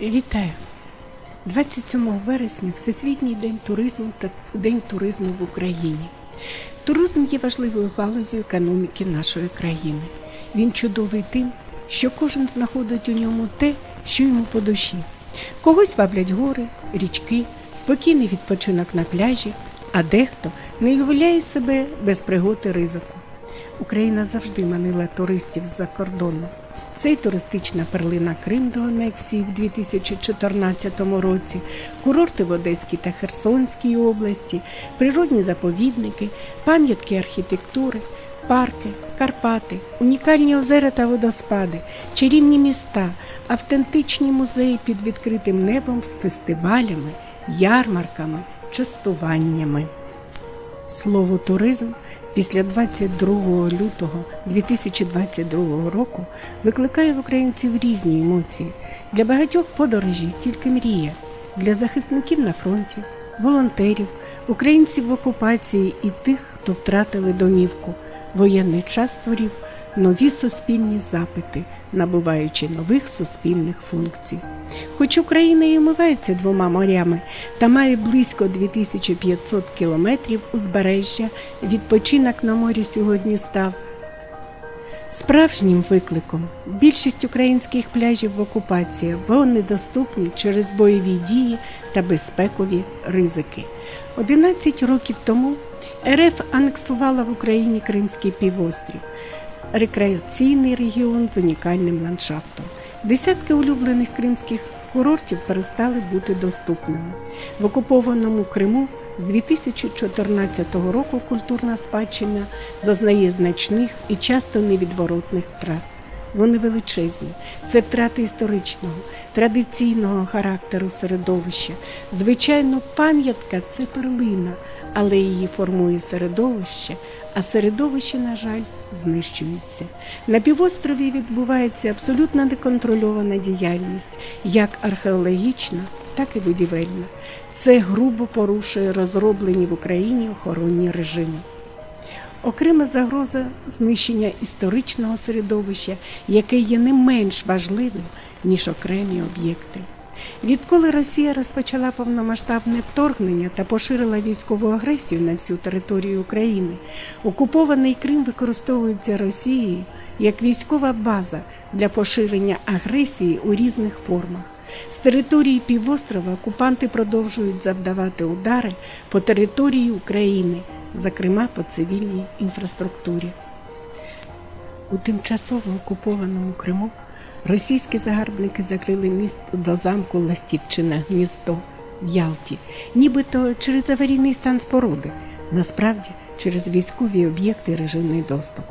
Вітаю! 27 вересня Всесвітній день туризму та День туризму в Україні. Туризм є важливою галузю економіки нашої країни. Він чудовий тим, що кожен знаходить у ньому те, що йому по душі. Когось ваблять гори, річки, спокійний відпочинок на пляжі, а дехто не уявляє себе без пригод і ризику. Україна завжди манила туристів з-за кордону. Це й туристична перлина Крим до анексії в 2014 році, курорти в Одеській та Херсонській області, природні заповідники, пам'ятки архітектури, парки, Карпати, унікальні озера та водоспади, чарівні міста, автентичні музеї під відкритим небом з фестивалями, ярмарками, частуваннями. Слово туризм після 22 лютого 2022 року викликає в українців різні емоції. Для багатьох подорожі тільки мрія, для захисників на фронті, волонтерів, українців в окупації і тих, хто втратили домівку. Воєнний час створив нові суспільні запити, набуваючи нових суспільних функцій. Хоч Україна і омивається двома морями та має близько 2500 кілометрів узбережжя, відпочинок на морі сьогодні став справжнім викликом. Більшість українських пляжів в окупації, бо недоступні через бойові дії та безпекові ризики. 11 років тому РФ анексувала в Україні Кримський півострів, рекреаційний регіон з унікальним ландшафтом. Десятки улюблених кримських курортів перестали бути доступними. В окупованому Криму з 2014 року культурна спадщина зазнає значних і часто невідворотних втрат. Вони величезні. Це втрати історичного, традиційного характеру середовища. Звичайно, пам'ятка це перлина, але її формує середовище, а середовище, на жаль, знищується. На півострові відбувається абсолютно неконтрольована діяльність, як археологічна, так і будівельна. Це грубо порушує розроблені в Україні охоронні режими. Окрема загроза знищення історичного середовища, яке є не менш важливим, ніж окремі об'єкти. Відколи Росія розпочала повномасштабне вторгнення та поширила військову агресію на всю територію України, окупований Крим використовується Росією як військова база для поширення агресії у різних формах. З території півострова окупанти продовжують завдавати удари по території України, зокрема по цивільній інфраструктурі. У тимчасово окупованому Криму російські загарбники закрили міст до замку Ластівчине гніздо в Ялті, нібито через аварійний стан споруди, насправді через військові об'єкти режимний доступ.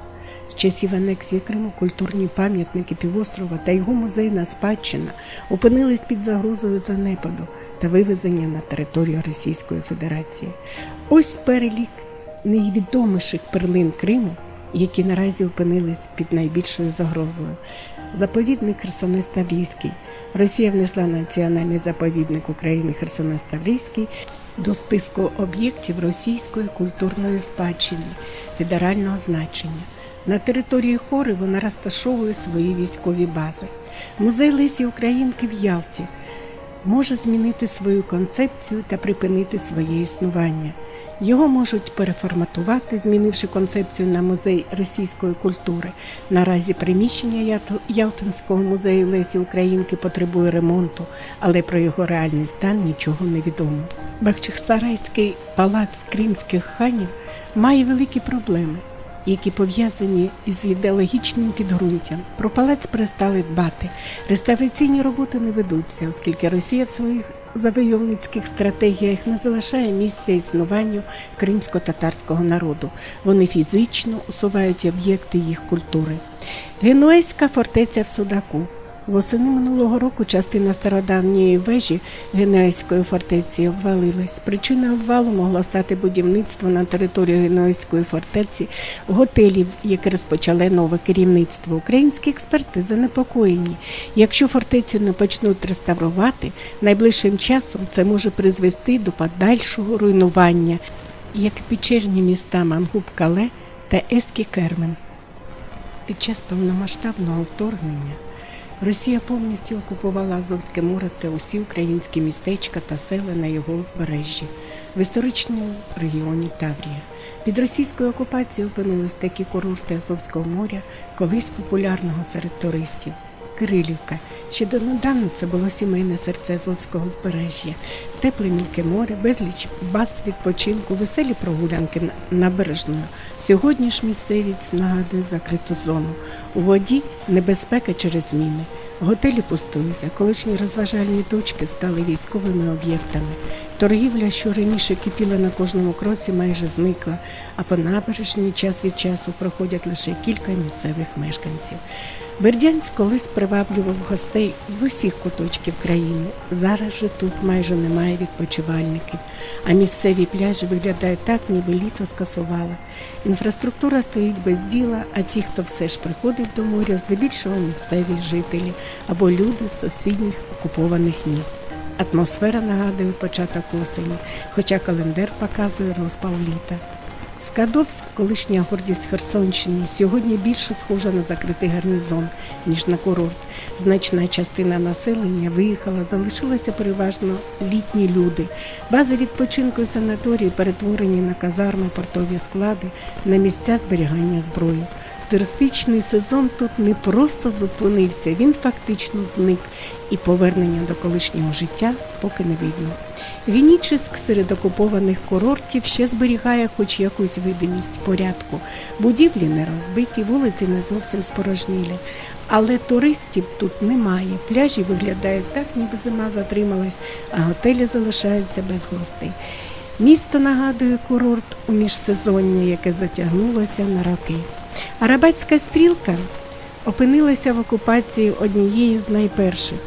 З часів анексії Криму культурні пам'ятники півострова та його музейна спадщина опинились під загрозою занепаду та вивезення на територію Російської Федерації. Ось перелік найвідоміших перлин Криму, які наразі опинились під найбільшою загрозою. Заповідник Херсонес Таврійський. Росія внесла національний заповідник України Херсонес Таврійський до списку об'єктів російської культурної спадщини федерального значення. На території хори вона розташовує свої військові бази. Музей Лесі Українки в Ялті може змінити свою концепцію та припинити своє існування. Його можуть переформатувати, змінивши концепцію на музей російської культури. Наразі приміщення Ялтинського музею Лесі Українки потребує ремонту, але про його реальний стан нічого не відомо. Бахчисарайський палац кримських ханів має великі проблеми які пов'язані із ідеологічним підґрунтям. Про палац перестали дбати. Реставраційні роботи не ведуться, оскільки Росія в своїх завойовницьких стратегіях не залишає місця існуванню кримсько-татарського народу. Вони фізично усувають об'єкти їх культури. Генуезька фортеця в Судаку. Восени минулого року частина стародавньої вежі Генуезької фортеці обвалилась. Причиною обвалу могло стати будівництво на території Генуезької фортеці готелів, яке розпочале нове керівництво. Українські експерти занепокоєні. Якщо фортецю не почнуть реставрувати, найближчим часом це може призвести до подальшого руйнування, як печерні міста Мангуб-Кале та Ескі Кермен. Під час повномасштабного вторгнення Росія повністю окупувала Азовське море та усі українські містечка та села на його узбережжі в історичному регіоні Таврія. Під російською окупацією опинились такі курорти Азовського моря, колись популярного серед туристів. Кирилівка. Ще донедавна це було сімейне серце Азовського узбережжя, тепле мілке море, безліч баз відпочинку, веселі прогулянки набережною. Сьогодні ж місцевість нагадує закриту зону. У воді небезпека через зміни. Готелі пустують, а колишні розважальні точки стали військовими об'єктами. Торгівля, що раніше кипіла на кожному кроці, майже зникла, а по набережній час від часу проходять лише кілька місцевих мешканців. Бердянськ колись приваблював гостей з усіх куточків країни. Зараз же тут майже немає відпочивальників, а місцеві пляжі виглядають так, ніби літо скасували. Інфраструктура стоїть без діла, а ті, хто все ж приходить до моря, здебільшого місцеві жителі або люди з сусідніх окупованих міст. Атмосфера нагадує початок осені, хоча календар показує розпал літа. Скадовськ, колишня гордість Херсонщини, сьогодні більше схожа на закритий гарнізон, ніж на курорт. Значна частина населення виїхала, залишилися переважно літні люди. Бази відпочинку і санаторії перетворені на казарми, портові склади, на місця зберігання зброї. Туристичний сезон тут не просто зупинився, він фактично зник, і повернення до колишнього життя поки не видно. Генічеськ серед окупованих курортів ще зберігає хоч якусь видимість порядку. Будівлі не розбиті, вулиці не зовсім спорожнілі. Але туристів тут немає. Пляжі виглядають так, ніби зима затрималась, а готелі залишаються без гостей. Місто нагадує курорт у міжсезоння, яке затягнулося на роки. Арабатська стрілка опинилася в окупації однією з найперших.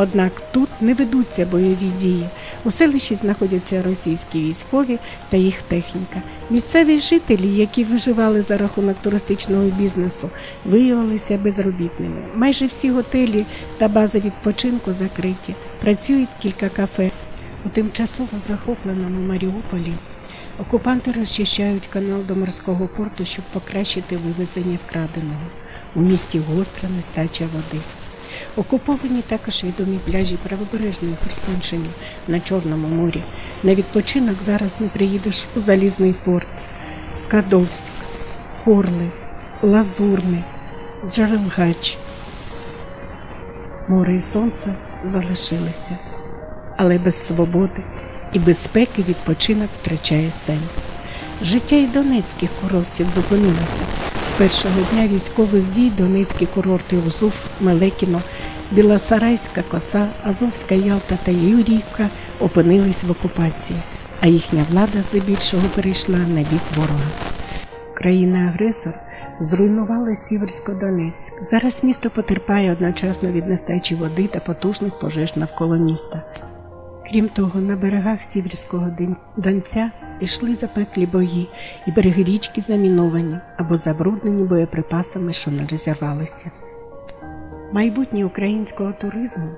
Однак тут не ведуться бойові дії. У селищі знаходяться російські військові та їх техніка. Місцеві жителі, які виживали за рахунок туристичного бізнесу, виявилися безробітними. Майже всі готелі та бази відпочинку закриті. Працюють кілька кафе. У тимчасово захопленому Маріуполі окупанти розчищають канал до морського порту, щоб покращити вивезення вкраденого. У місті гостра нестача води. Окуповані також відомі пляжі правобережної Херсонщини на Чорному морі. На відпочинок зараз не приїдеш у Залізний порт, Скадовськ, Хорли, Лазурне, Джерелгач. Море і сонце залишилися, але без свободи і безпеки відпочинок втрачає сенс. Життя і донецьких курортів зупинилося. З першого дня військових дій донецькі курорти Узуф, Мелекіно, Білосарайська коса, Азовська Ялта та Юрівка опинились в окупації, а їхня влада здебільшого перейшла на бік ворога. Країна-агресор зруйнувала Сіверсько-Донецьк. Зараз місто потерпає одночасно від нестачі води та потужних пожеж навколо міста. Крім того, на берегах Сіверського Донця йшли запеклі бої, і береги річки заміновані або забруднені боєприпасами, що не розірвалися. Майбутнє українського туризму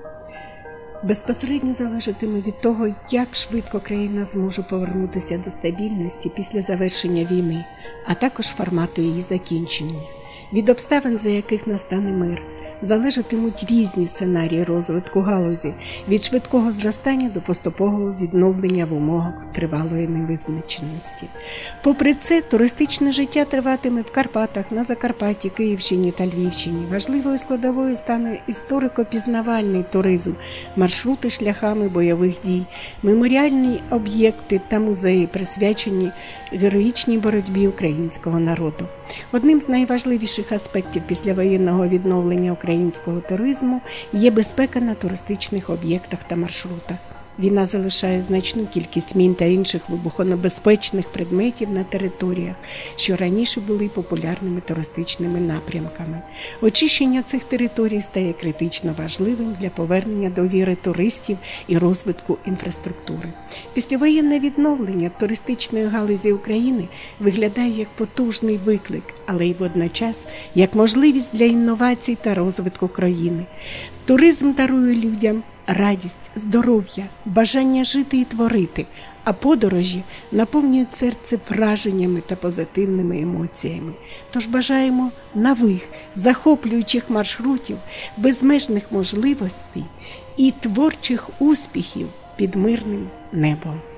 безпосередньо залежатиме від того, як швидко країна зможе повернутися до стабільності після завершення війни, а також формату її закінчення, від обставин, за яких настане мир залежатимуть різні сценарії розвитку галузі від швидкого зростання до поступового відновлення в умовах тривалої невизначеності. Попри це, туристичне життя триватиме в Карпатах, на Закарпатті, Київщині та Львівщині. Важливою складовою стане історико-пізнавальний туризм, маршрути шляхами бойових дій, меморіальні об'єкти та музеї, присвячені героїчній боротьбі українського народу. Одним з найважливіших аспектів післявоєнного відновлення українського туризму є безпека на туристичних об'єктах та маршрутах. Війна залишає значну кількість мін та інших вибухонебезпечних предметів на територіях, що раніше були популярними туристичними напрямками. Очищення цих територій стає критично важливим для повернення довіри туристів і розвитку інфраструктури. Післявоєнне відновлення туристичної галузі України виглядає як потужний виклик, але й водночас як можливість для інновацій та розвитку країни. Туризм дарує людям радість, здоров'я, бажання жити і творити, а подорожі наповнюють серце враженнями та позитивними емоціями. Тож бажаємо нових, захоплюючих маршрутів, безмежних можливостей і творчих успіхів під мирним небом.